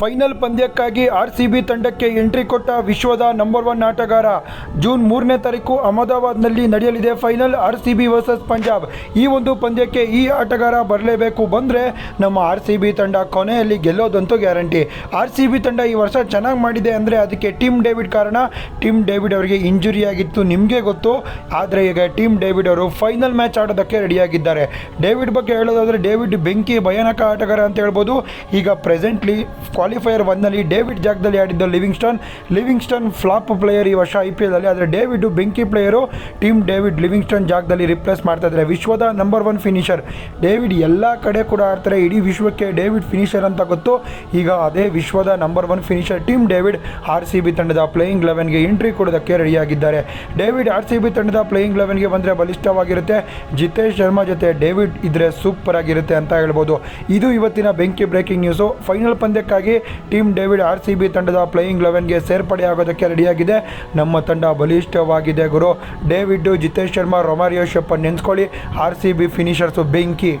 Final ಪಂದ್ಯಕ್ಕಾಗಿ R C B ತಂಡಕ್ಕೆ entry ಕೊಟ್ಟ ವಿಶ್ವದ ನಂಬರ್ ಒನ್ ಆಟಗಾರ. ಜೂನ್ ಮೂರನೇ ತಾರೀಕು ಅಹಮದಾಬಾದ್ನಲ್ಲಿ ನಡೆಯಲಿದೆ final R C B versus Punjab. ಈ ಒಂದು ಪಂದ್ಯಕ್ಕೆ ಈ ಆಟಗಾರ ಬರಲೇಬೇಕು ಬಂದರೆ ನಮ್ಮ ಆರ್ ಸಿ ಬಿ ತಂಡ ಕೊನೆಯಲ್ಲಿ ಗೆಲ್ಲೋದಂತೂ ಗ್ಯಾರಂಟಿ. ಆರ್ ಸಿ ಬಿ ತಂಡ ಈ ವರ್ಷ ಚೆನ್ನಾಗಿ ಮಾಡಿದೆ ಅಂದರೆ ಅದಕ್ಕೆ ಟೀಮ್ ಡೇವಿಡ್ ಕಾರಣ. ಟೀಮ್ ಡೇವಿಡ್ ಅವರಿಗೆ ಇಂಜುರಿ ಆಗಿತ್ತು ನಿಮಗೆ ಗೊತ್ತು. ಆದರೆ ಈಗ ಟೀಮ್ ಡೇವಿಡ್ ಅವರು ಫೈನಲ್ ಮ್ಯಾಚ್ ಆಡೋದಕ್ಕೆ ರೆಡಿಯಾಗಿದ್ದಾರೆ. ಡೇವಿಡ್ ಬಗ್ಗೆ ಹೇಳೋದಾದರೆ ಡೇವಿಡ್ ಬೆಂಕಿ ಭಯಾನಕ ಆಟಗಾರ ಅಂತ ಹೇಳ್ಬೋದು. ಈಗ ಪ್ರೆಸೆಂಟ್ಲಿ ಕ್ವಾಲಿಫೈಯರ್ ಒನ್ನಲ್ಲಿ ಡೇವಿಡ್ ಜಾಗದಲ್ಲಿ ಆಡಿದ್ದ ಲಿವಿಂಗ್ಸ್ಟನ್. ಲಿವಿಂಗ್ಸ್ಟನ್ ಫ್ಲಾಪ್ ಪ್ಲೇಯರ್ ಈ ವರ್ಷ ಐ ಪಿ ಎಲ್ ಆದರೆ ಡೇವಿಡ್ ಬೆಂಕಿ ಪ್ಲೇಯರು ಟೀಮ್ ಡೇವಿಡ್ ಲಿವಿಂಗ್ಸ್ಟನ್ ಜಾಗದಲ್ಲಿ ರಿಪ್ಲೇಸ್ ಮಾಡ್ತಾ ಇದ್ದಾರೆ. ವಿಶ್ವದ ನಂಬರ್ ಒನ್ ಫಿನಿಷರ್ ಡೇವಿಡ್ ಎಲ್ಲ ಕಡೆ ಕೂಡ ಆಡ್ತಾರೆ. ಇಡೀ ವಿಶ್ವಕ್ಕೆ ಡೇವಿಡ್ ಫಿನಿಷರ್ ಅಂತ ಗೊತ್ತು. ಈಗ ಅದೇ ವಿಶ್ವದ number one finisher Tim David R C B ತಂಡದ ಪ್ಲೇಯಿಂಗ್ ಲೆವೆನ್ಗೆ ಎಂಟ್ರಿ ಕೊಡೋದಕ್ಕೆ ರೆಡಿಯಾಗಿದ್ದಾರೆ. ಡೇವಿಡ್ ಆರ್ ಸಿ ಬಿ ತಂಡದ ಪ್ಲೇಯಿಂಗ್ ಲೆವೆನ್ಗೆ ಬಂದರೆ ಬಲಿಷ್ಠವಾಗಿರುತ್ತೆ. ಜಿತೇಶ್ ಶರ್ಮಾ ಜೊತೆ ಡೇವಿಡ್ ಇದ್ರೆ ಸೂಪರ್ ಆಗಿರುತ್ತೆ ಅಂತ ಹೇಳ್ಬೋದು. ಇದು ಇವತ್ತಿನ ಬೆಂಕಿ breaking news final ಪಂದ್ಯಕ್ಕಾಗಿ team David R C B ತಂಡದ ಪ್ಲೇಯಿಂಗ್ ಲೆವೆನ್ಗೆ ಸೇರ್ಪಡೆಯಾಗೋದಕ್ಕೆ ರೆಡಿಯಾಗಿದೆ. ನಮ್ಮ ತಂಡ ಬಲಿಷ್ಠವಾಗಿದೆ ಗುರು. David, Jitesh Sharma, Romario Shepherd ನೆನೆಸ್ಕೊಳ್ಳಿ R C B finishers ಬೆಂಕಿ.